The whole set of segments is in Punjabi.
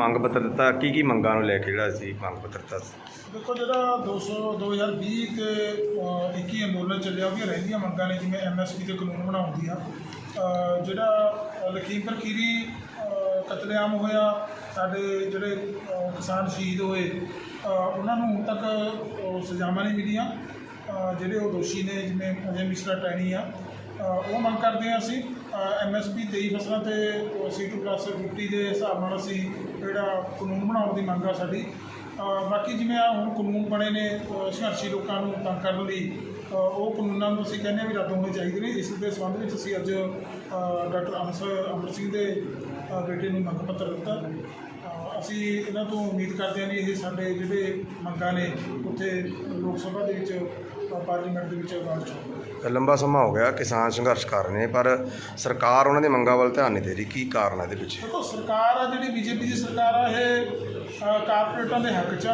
ਮੰਗ ਪੱਤਰ ਦਿੱਤਾ ਕੀ ਕੀ ਮੰਗਾਂ ਨੂੰ ਲੈ ਕੇ ਜਿਹੜਾ ਸੀ ਮੰਗ ਪੱਤਰ ਦਿੱਤਾ ਸੀ? ਦੇਖੋ ਜਿਹੜਾ 200 2020 ਤੇ ਅ, 21 ਅੰਦੋਲਨ ਚੱਲਿਆ ਉਹਦੀਆਂ ਰਹਿੰਦੀਆਂ ਮੰਗਾਂ ਨੇ ਜਿਵੇਂ ਐਮਐਸਪੀ 'ਤੇ ਕਾਨੂੰਨ ਬਣਾਉਣ ਦੀਆਂ ਅ, ਜਿਹੜਾ ਅ, ਲਖੀਮਪੁਰ ਖੀਰੀ ਅ, ਕਤਲੇਆਮ ਹੋਇਆ ਸਾਡੇ ਜਿਹੜੇ ਅ, ਕਿਸਾਨ ਸ਼ਹੀਦ ਹੋਏ ਅ, ਉਹਨਾਂ ਨੂੰ ਹੁਣ ਤੱਕ ਅ, ਸਜ਼ਾਵਾਂ ਨਹੀਂ ਮਿਲੀਆਂ। ਅ, ਜਿਹੜੇ ਉਹ ਦੋਸ਼ੀ ਨੇ ਜਿਵੇਂ ਅਜੇ ਮਿਸ਼ਰਾ ਟੈਣੀ ਆ ਅ, ਉਹ ਮੰਗ ਕਰਦੇ ਹਾਂ ਅਸੀਂ। ਐਮਐਸਪੀ 23 ਫਸਲਾਂ ਤੇ C2 ਪਲੱਸ ਡਿਊਟੀ ਦੇ ਹਿਸਾਬ ਨਾਲ ਅਸੀਂ ਜਿਹੜਾ ਕਾਨੂੰਨ ਬਣਾਉਣ ਦੀ ਮੰਗ ਆ ਸਾਡੀ। ਬਾਕੀ ਜਿਵੇਂ ਆ ਹੁਣ ਕਾਨੂੰਨ ਬਣੇ ਨੇ ਸੰਘਰਸ਼ੀ ਲੋਕਾਂ ਨੂੰ ਤੰਗ ਕਰਨ ਲਈ ਉਹ ਕਾਨੂੰਨਾਂ ਨੂੰ ਅਸੀਂ ਕਹਿੰਦੇ ਹਾਂ ਵੀ ਰੱਦ ਹੋਣੇ ਚਾਹੀਦੇ ਨੇ। ਇਸ ਦੇ ਸੰਬੰਧ ਵਿੱਚ ਅਸੀਂ ਅੱਜ ਡਾਕਟਰ ਅੰਸ ਅਮਰ ਸਿੰਘ ਦੇ ਬੇਟੇ ਨੂੰ ਮੰਗ ਪੱਤਰ ਦਿੱਤਾ। ਅਸੀਂ ਇਹਨਾਂ ਤੋਂ ਉਮੀਦ ਕਰਦੇ ਹਾਂ ਵੀ ਇਹ ਸਾਡੇ ਜਿਹੜੇ ਮੰਗਾਂ ਨੇ, ਉੱਥੇ ਲੋਕ ਸਭਾ ਦੇ ਵਿੱਚ ਪਾਰਲੀਮੈਂਟ ਦੇ ਵਿੱਚ ਆਵਾਜ਼ ਲੰਬਾ ਸਮਾਂ ਹੋ ਗਿਆ ਕਿਸਾਨ ਸੰਘਰਸ਼ ਕਰ ਰਹੇ ਨੇ ਪਰ ਸਰਕਾਰ ਉਹਨਾਂ ਦੀ ਮੰਗਾਂ ਵੱਲ ਧਿਆਨ ਨਹੀਂ ਦੇ ਰਹੀ। ਕੀ ਕਾਰਨ ਹੈ ਇਹਦੇ ਪਿੱਛੇ? ਦੇਖੋ ਸਰਕਾਰ ਆ ਜਿਹੜੀ ਬੀਜੇਪੀ ਦੀ ਸਰਕਾਰ ਆ ਇਹ ਕਾਰਪੋਰੇਟਾਂ ਦੇ ਹੱਕ 'ਚ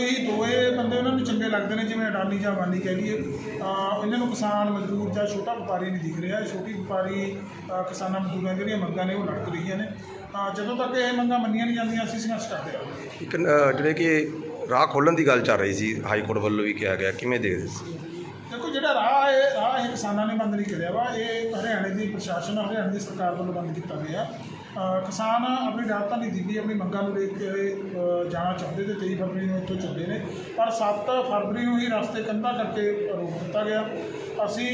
ਹੀ ਦੋਏ ਬੰਦੇ ਉਹਨਾਂ ਨੂੰ ਚੰਗੇ ਲੱਗਦੇ ਨੇ ਜਿਵੇਂ ਅਡਾਨੀ ਜਾਂ ਅਬਾਨੀ ਕਹਿ ਲਈਏ। ਇਹਨਾਂ ਨੂੰ ਕਿਸਾਨ ਮਜ਼ਦੂਰ ਜਾਂ ਛੋਟਾ ਵਪਾਰੀ ਨਹੀਂ ਦਿਖ ਰਿਹਾ। ਛੋਟੀ ਵਪਾਰੀ ਕਿਸਾਨਾਂ ਮਜ਼ਦੂਰਾਂ ਜਿਹੜੀਆਂ ਮੰਗਾਂ ਨੇ ਉਹ ਲੜਕ ਰਹੀਆਂ ਨੇ। ਜਦੋਂ ਤੱਕ ਇਹ ਮੰਗਾਂ ਮੰਨੀਆਂ ਨਹੀਂ ਜਾਂਦੀਆਂ ਅਸੀਂ ਸੰਘਰਸ਼ ਕਰਦੇ ਰਹਾਂਗੇ। ਇੱਕ ਜਿਹੜੇ ਕਿ ਰਾਹ ਖੋਲਣ ਦੀ ਗੱਲ ਚੱਲ ਰਹੀ ਸੀ, ਹਾਈ ਕੋਰਟ ਵੱਲੋਂ ਵੀ ਕਿਹਾ ਗਿਆ, ਕਿਵੇਂ ਦੇਖਦੇ ਸੀ ਦੇਖੋ, ਜਿਹੜਾ ਰਾਹ ਹੈ, ਰਾਹ ਇਹ ਕਿਸਾਨਾਂ ਨੇ ਬੰਦ ਨਹੀਂ ਕਰਿਆ ਵਾ, ਇਹ ਹਰਿਆਣੇ ਦੀ ਪ੍ਰਸ਼ਾਸਨ, ਹਰਿਆਣੇ ਦੀ ਸਰਕਾਰ ਵੱਲੋਂ ਬੰਦ ਕੀਤਾ ਗਿਆ। ਕਿਸਾਨ ਆਪਣੀ ਰਾਜਧਾਨੀ ਦਿੱਲੀ ਆਪਣੀ ਮੰਗਾਂ ਨੂੰ ਲੈ ਕੇ ਜਾਣਾ ਚਾਹੁੰਦੇ ਤੇ 23 ਫਰਵਰੀ ਨੂੰ ਇੱਥੋਂ ਚੱਲੇ ਨੇ, ਪਰ 7 ਫਰਵਰੀ ਨੂੰ ਹੀ ਰਸਤੇ ਕੰਧਾ ਕਰਕੇ ਰੋਕ ਦਿੱਤਾ ਗਿਆ। ਅਸੀਂ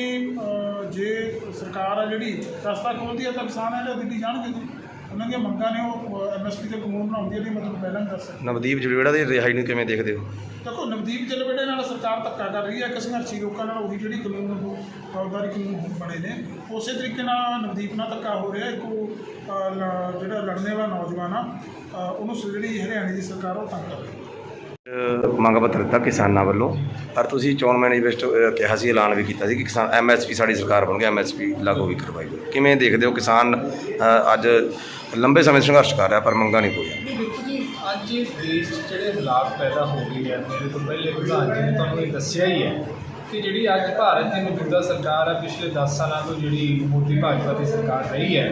ਜੇ ਸਰਕਾਰ ਆ ਜਿਹੜੀ ਰਸਤਾ ਖੋਲ੍ਹਦੀ ਹੈ ਤਾਂ ਕਿਸਾਨ ਆ ਜਿਹੜੇ ਦਿੱਲੀ ਜਾਣਗੇ ਜੀ? ਉਹਨਾਂ ਦੀਆਂ ਮੰਗਾਂ ਨੇ ਉਹ ਐਮਐਸਪੀ ਦੇ ਕਾਨੂੰਨ ਬਣਾਉਂਦੀ ਹੈ ਦੀ ਮਤਲਬ ਪਹਿਲਾਂ ਹੀ ਦੱਸ ਸਕਦਾ। ਨਵਦੀਪ ਜਵੇੜਾ ਦੀ ਰਿਹਾਈ ਨੂੰ ਕਿਵੇਂ ਦੇਖਦੇ ਹੋ? ਦੇਖੋ ਨਵਦੀਪ ਜਲਵੇੜੇ ਨਾਲ ਸਰਕਾਰ ਧੱਕਾ ਕਰ ਰਹੀ ਹੈ ਕਿ ਸੰਘਰਸ਼ੀ ਲੋਕਾਂ ਨਾਲ ਉਹੀ ਜਿਹੜੀ ਕਾਨੂੰਨ ਫੌਜਦਾਰੀ ਕਾਨੂੰਨ ਬਣੇ ਨੇ। ਉਸੇ ਤਰੀਕੇ ਨਾਲ ਨਵਦੀਪ ਨਾਲ ਧੱਕਾ ਹੋ ਰਿਹਾ ਇੱਕ ਉਹ, ਅ, ਲ- ਜਿਹੜਾ ਲੜਨੇ ਵਾਲਾ ਨੌਜਵਾਨ ਆ ਅ, ਉਹਨੂੰ ਸ- ਜਿਹੜੀ ਹਰਿਆਣੇ ਦੀ ਸਰਕਾਰ ਉਹ ਤੰਗ ਕਰ ਰਹੀ ਹੈ। ਮੰਗ ਪੱਤਰ ਦਿੱਤਾ ਕਿਸਾਨਾਂ ਵੱਲੋਂ ਪਰ ਤੁਸੀਂ ਚੋਣ ਮੈਨੀਫੈਸਟੋ ਅ, ਕਿਹਾ ਸੀ ਐਲਾਨ ਵੀ ਕੀਤਾ ਸੀ ਕਿ ਕਿਸਾਨ ਐਮਐਸਪੀ ਸਾਡੀ ਸਰਕਾਰ ਬਣ ਗਿਆ ਐਮਐਸਪੀ ਲਾਗੂ ਵੀ ਕਰਵਾਈ ਜਾਊ। ਕਿਵੇਂ ਦੇਖਦੇ ਹੋ ਕਿਸਾਨ ਅੱਜ ਲੰਬੇ ਸਮੇਂ ਸੰਘਰਸ਼ ਕਰ ਰਿਹਾ ਪਰ ਮੰਗਾਂ ਨਹੀਂ ਪੂਰੀਆਂ ਅੱਜ ਦੇਸ਼ ਜਿਹੜੇ ਹਾਲਾਤ ਪੈਦਾ ਹੋ ਗਏ ਆ ਮੇਰੇ ਤੋਂ ਪਹਿਲੇ ਪ੍ਰਧਾਨ ਜੀ ਨੇ ਤੁਹਾਨੂੰ ਇਹ ਦੱਸਿਆ ਹੀ ਹੈ ਕਿ ਜਿਹੜੀ ਅੱਜ ਭਾਰਤ ਦੀ ਮੌਜੂਦਾ ਸਰਕਾਰ ਹੈ ਪਿਛਲੇ 10 ਸਾਲਾਂ ਤੋਂ ਜਿਹੜੀ ਮੋਦੀ ਭਾਜਪਾ ਦੀ ਸਰਕਾਰ ਰਹੀ ਹੈ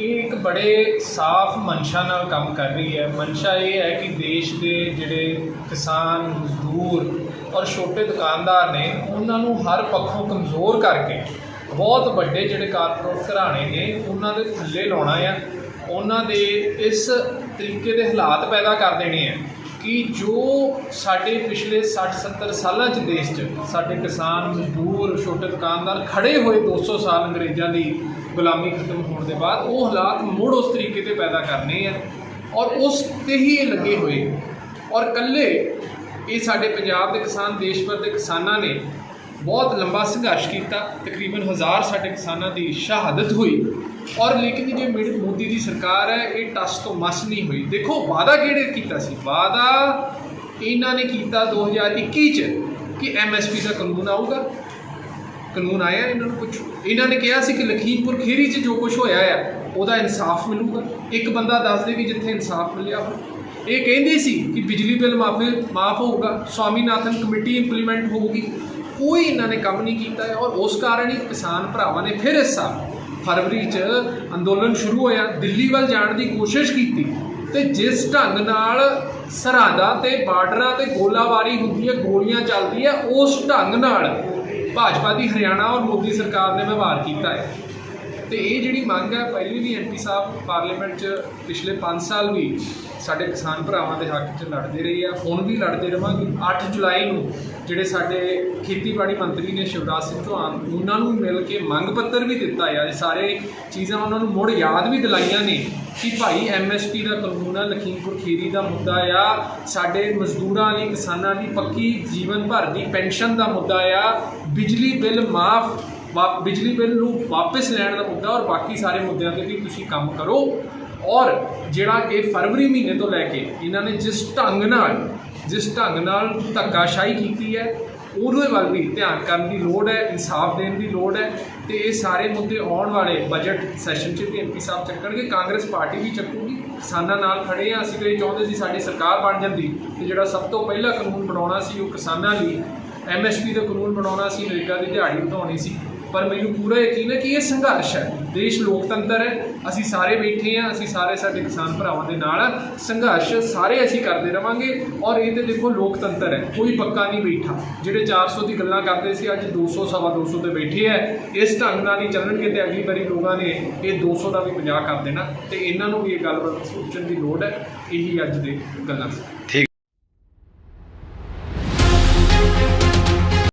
ਇਹ ਇੱਕ ਬੜੇ ਸਾਫ਼ ਮਨਸ਼ਾ ਨਾਲ ਕੰਮ ਕਰ ਰਹੀ ਹੈ। ਮਨਸ਼ਾ ਇਹ ਹੈ ਕਿ ਦੇਸ਼ ਦੇ ਜਿਹੜੇ ਕਿਸਾਨ, ਮਜ਼ਦੂਰ ਔਰ ਛੋਟੇ ਦੁਕਾਨਦਾਰ ਨੇ, ਉਹਨਾਂ ਨੂੰ ਹਰ ਪੱਖੋਂ ਕਮਜ਼ੋਰ ਕਰਕੇ ਬਹੁਤ ਵੱਡੇ ਜਿਹੜੇ ਕਾਰਪੋਰੇਟ ਘਰਾਣੇ ਨੇ, ਉਹਨਾਂ ਦੇ ਥੱਲੇ ਲਾਉਣਾ ਆ। ਉਹਨਾਂ ਦੇ ਇਸ ਤਰੀਕੇ ਦੇ ਹਾਲਾਤ ਪੈਦਾ ਕਰ ਦੇਣੇ ਆ ਕਿ ਜੋ ਸਾਡੇ ਪਿਛਲੇ 60 70 ਸਾਲਾਂ ਚ ਦੇਸ਼ 'ਚ ਸਾਡੇ ਕਿਸਾਨ, ਮਜ਼ਦੂਰ, ਛੋਟੇ ਦੁਕਾਨਦਾਰ ਖੜੇ ਹੋਏ 200 ਸਾਲ ਅੰਗਰੇਜ਼ਾਂ ਦੀ ਗੁਲਾਮੀ ਖਤਮ ਹੋਣ ਦੇ ਬਾਅਦ ਉਹ ਹਾਲਾਤ ਮੁੜ ਉਸ ਤਰੀਕੇ ਤੇ ਪੈਦਾ ਕਰਨੇ ਆ ਔਰ ਉਸ ਤੇ ਹੀ ਇਹ ਲੱਗੇ ਹੋਏ। ਔਰ ਕੱਲੇ ਇਹ ਸਾਡੇ ਪੰਜਾਬ ਦੇ ਕਿਸਾਨ, ਦੇਸ਼ ਭਰ ਦੇ ਕਿਸਾਨਾਂ ਨੇ ਬਹੁਤ ਲੰਬਾ ਸੰਘਰਸ਼ ਕੀਤਾ। ਤਕਰੀਬਨ ਹਜ਼ਾਰ ਸਾਡੇ ਕਿਸਾਨਾਂ ਦੀ ਸ਼ਹਾਦਤ ਹੋਈ। ਔਰ ਲੇਕਿਨ ਜੇ ਮੇਰੀ ਮੋਦੀ ਦੀ ਸਰਕਾਰ ਹੈ, ਇਹ ਟਸ ਤੋਂ ਮਸ ਨਹੀਂ ਹੋਈ। ਦੇਖੋ, ਵਾਅਦਾ ਕਿਹੜੇ ਕੀਤਾ ਸੀ? ਵਾਅਦਾ ਇਹਨਾਂ ਨੇ ਕੀਤਾ 2021 ਚ ਕਿ ਐਮਐਸਪੀ ਦਾ ਕਾਨੂੰਨ ਆਊਗਾ। ਕਾਨੂੰਨ ਆਇਆ ਇਹਨਾਂ ਨੂੰ ਪੁੱਛੋ ਇਹਨਾਂ ਨੇ ਕਿਹਾ ਸੀ ਕਿ ਲਖੀਮਪੁਰ ਖੀਰੀ 'ਚ ਜੋ ਕੁਝ ਹੋਇਆ ਆ ਉਹਦਾ ਇਨਸਾਫ ਮਿਲੂਗਾ। ਇੱਕ ਬੰਦਾ ਦੱਸ ਦੇ ਵੀ ਜਿੱਥੇ ਇਨਸਾਫ ਮਿਲਿਆ ਹੋ ਇਹ ਕਹਿੰਦੇ ਸੀ ਕਿ ਬਿਜਲੀ ਬਿੱਲ ਮਾਫੀ ਮਾਫ ਹੋਊਗਾ, ਸਵਾਮੀਨਾਥਨ ਕਮੇਟੀ ਇੰਪਲੀਮੈਂਟ ਹੋਊਗੀ। ਕੋਈ ਇਹਨਾਂ ਨੇ ਕੰਮ ਨਹੀਂ ਕੀਤਾ ਔਰ ਉਸ ਕਾਰਨ ਹੀ ਕਿਸਾਨ ਭਰਾਵਾਂ ਨੇ ਫਿਰ ਇਸ ਸਾਲ ਫਰਵਰੀ 'ਚ ਅੰਦੋਲਨ ਸ਼ੁਰੂ ਹੋਇਆ। ਦਿੱਲੀ ਵੱਲ ਜਾਣ ਦੀ ਕੋਸ਼ਿਸ਼ ਕੀਤੀ ਤੇ ਜਿਸ ਢੰਗ ਨਾਲ ਸਰਹੱਦਾਂ ਤੇ ਬਾਰਡਰਾਂ ਤੇ ਗੋਲਾਬਾਰੀ ਹੁੰਦੀ ਹੈ, ਗੋਲੀਆਂ ਚੱਲਦੀ ਹੈ ਉਸ ਢੰਗ ਨਾਲ ਭਾਜਪਾ ਦੀ ਹਰਿਆਣਾ ਔਰ ਮੋਦੀ ਸਰਕਾਰ ਨੇ ਵਿਵਹਾਰ ਕੀਤਾ ਹੈ। ਤੇ ਇਹ ਜਿਹੜੀ ਮੰਗ ਹੈ, ਪਹਿਲੀ ਵੀ ਐਮਪੀ ਸਾਹਿਬ ਪਾਰਲੀਮੈਂਟ 'ਚ ਪਿਛਲੇ 5 ਸਾਲ ਵੀ ਸਾਡੇ ਕਿਸਾਨ ਭਰਾਵਾਂ ਦੇ ਹੱਕ 'ਚ ਲੜਦੇ ਰਹੇ ਆ। ਹੁਣ ਵੀ ਲੜਦੇ ਰਵਾਂਗੇ। 8 ਜੁਲਾਈ ਨੂੰ ਜਿਹੜੇ ਸਾਡੇ ਖੇਤੀਬਾੜੀ ਮੰਤਰੀ ਨੇ ਸ਼ਿਵਰਾਜ ਸਿੰਘ ਚੌਹਾਨ, ਉਹਨਾਂ ਨੂੰ ਮਿਲ ਕੇ ਮੰਗ ਪੱਤਰ ਵੀ ਦਿੱਤਾ ਆ। ਇਹ ਸਾਰੇ ਚੀਜ਼ਾਂ ਉਹਨਾਂ ਨੂੰ ਮੁੜ ਯਾਦ ਵੀ ਦਿਲਾਈਆਂ ਨੇ ਕਿ ਭਾਈ ਐਮਐਸਪੀ ਦਾ ਕਾਨੂੰਨ ਆ, ਲਖੀਮਪੁਰ ਖੀਰੀ ਦਾ ਮੁੱਦਾ ਆ। ਸਾਡੇ ਮਜ਼ਦੂਰਾਂ ਲਈ, ਕਿਸਾਨਾਂ ਦੀ ਪੱਕੀ ਜੀਵਨ ਭਰ ਦੀ ਪੈਨਸ਼ਨ ਦਾ ਮੁੱਦਾ ਆ। ਬਿਜਲੀ ਬਿੱਲ ਮਾਫ ਵਾ- ਬਿਜਲੀ ਬਿੱਲ ਨੂੰ ਵਾਪਸ ਲੈਣ ਦਾ ਮੁੱਦਾ ਔਰ ਬਾਕੀ ਸਾਰੇ ਮੁੱਦਿਆਂ ਤੇ ਵੀ ਤੁਸੀਂ ਕੰਮ ਕਰੋ। ਔਰ ਜਿਹੜਾ ਕਿ ਫਰਵਰੀ ਮਹੀਨੇ ਤੋਂ ਲੈ ਕੇ ਇਹਨਾਂ ਨੇ ਜਿਸ ਢੰਗ ਨਾਲ, ਜਿਸ ਢੰਗ ਨਾਲ ਧੱਕਾਸ਼ਾਹੀ ਕੀਤੀ ਹੈ, ਉਹਦੇ ਵੱਲ ਵੀ ਧਿਆਨ ਕਰਨ ਦੀ ਲੋੜ ਹੈ, ਇਨਸਾਫ ਦੇਣ ਦੀ ਲੋੜ ਹੈ ਤੇ ਇਹ ਸਾਰੇ ਮੁੱਦੇ ਆਉਣ ਵਾਲੇ ਬਜਟ ਸੈਸ਼ਨ 'ਚ ਵੀ ਐਮਪੀ ਸਾਹਿਬ ਚੱਕਣਗੇ, ਕਾਂਗਰਸ ਪਾਰਟੀ ਵੀ ਚੱਕੂਗੀ। ਕਿਸਾਨਾਂ ਨਾਲ ਖੜੇ ਆ ਅਸੀਂ ਤਾਂ ਚਾਹੁੰਦੇ ਸੀ ਸਾਡੀ ਸਰਕਾਰ ਬਣ ਜਾਂਦੀ ਤੇ ਜਿਹੜਾ ਸਭ ਤੋਂ ਪਹਿਲਾ ਕਾਨੂੰਨ ਬਣਾਉਣਾ ਸੀ ਉਹ ਕਿਸਾਨਾਂ ਲਈ, ਐਮਐਸਪੀ ਦਾ ਕਾਨੂੰਨ ਬਣਾਉਣਾ ਸੀ ਨਰੇਗਾ ਦੀ ਦਿਹਾੜੀ ਵਧਾਉਣੀ ਸੀ। ਪਰ ਮੈਨੂੰ ਪੂਰਾ ਯਕੀਨ ਹੈ ਕਿ ਇਹ ਸੰਘਰਸ਼ ਹੈ। ਦੇਸ਼ ਲੋਕਤੰਤਰ ਹੈ। ਅਸੀਂ ਸਾਰੇ ਬੈਠੇ ਹਾਂ, ਅਸੀਂ ਸਾਰੇ ਸਾਡੇ ਕਿਸਾਨ ਭਰਾਵਾਂ ਦੇ ਨਾਲ ਆ। ਸੰਘਰਸ਼ ਸਾਰੇ ਅਸੀਂ ਕਰਦੇ ਰਵਾਂਗੇ ਔਰ ਇਹ ਤੇ ਦੇਖੋ ਲੋਕਤੰਤਰ ਹੈ। ਕੋਈ ਪੱਕਾ ਨਹੀਂ ਬੈਠਾ। ਜਿਹੜੇ 400 ਦੀ ਗੱਲਾਂ ਕਰਦੇ ਸੀ, ਅੱਜ 200 ਸਵਾ 200 ਤੇ ਬੈਠੇ ਹੈ। ਇਸ ਢੰਗ ਨਾਲ ਹੀ ਚੱਲਣਗੇ ਤੇ ਅਗਲੀ ਵਾਰੀ ਲੋਕਾਂ ਨੇ ਇਹ 200 ਦਾ ਵੀ 50 ਕਰ ਦੇਣਾ। ਤੇ ਇਹਨਾਂ ਨੂੰ ਵੀ ਇਹ ਗੱਲ ਸੋਚਣ ਦੀ ਲੋੜ ਹੈ। ਇਹੀ ਅੱਜ ਦੇ ਗੱਲਾਂ ਠੀਕ